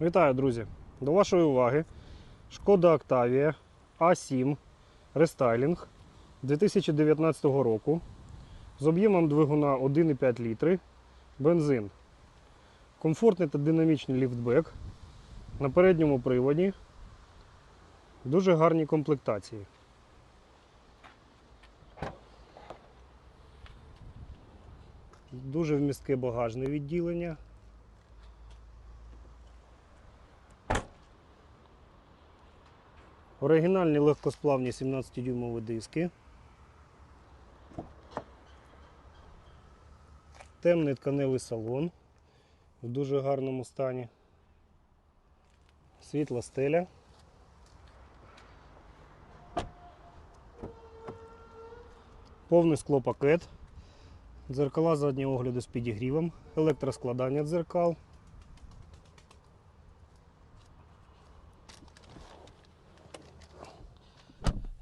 Вітаю, друзі! До вашої уваги Шкода Octavia A7 рестайлінг 2019 року з об'ємом двигуна 1,5 літри, бензин. Комфортний та динамічний ліфтбек на передньому приводі. Дуже гарні комплектації. Дуже вмістке багажне відділення. Оригінальні легкосплавні 17-дюймові диски. Темний тканевий салон в дуже гарному стані. Світла стеля. Повний склопакет. Дзеркала заднього огляду з підігрівом, електроскладання дзеркал.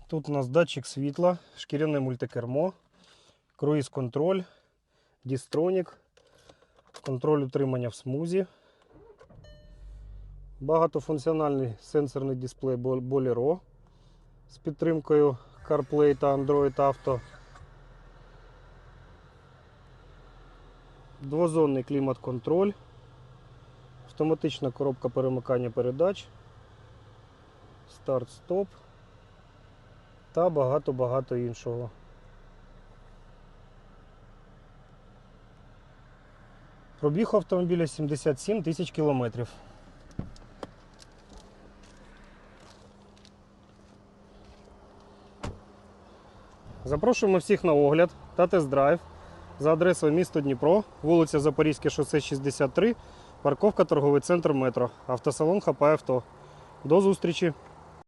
Тут у нас датчик світла, шкіряне мультикермо, круїз-контроль, дістронік, контроль утримання в смузі, багатофункціональний сенсорний дисплей Бо- Bolero з підтримкою CarPlay та Android Auto. Двозонний клімат-контроль, автоматична коробка перемикання передач, старт-стоп та багато-багато іншого. Пробіг автомобіля 77 тисяч кілометрів. Запрошуємо всіх на огляд та тест-драйв за адресою місто Дніпро, вулиця Запорізьке шосе 63, парковка торговий центр метро, автосалон ХП Авто. До зустрічі!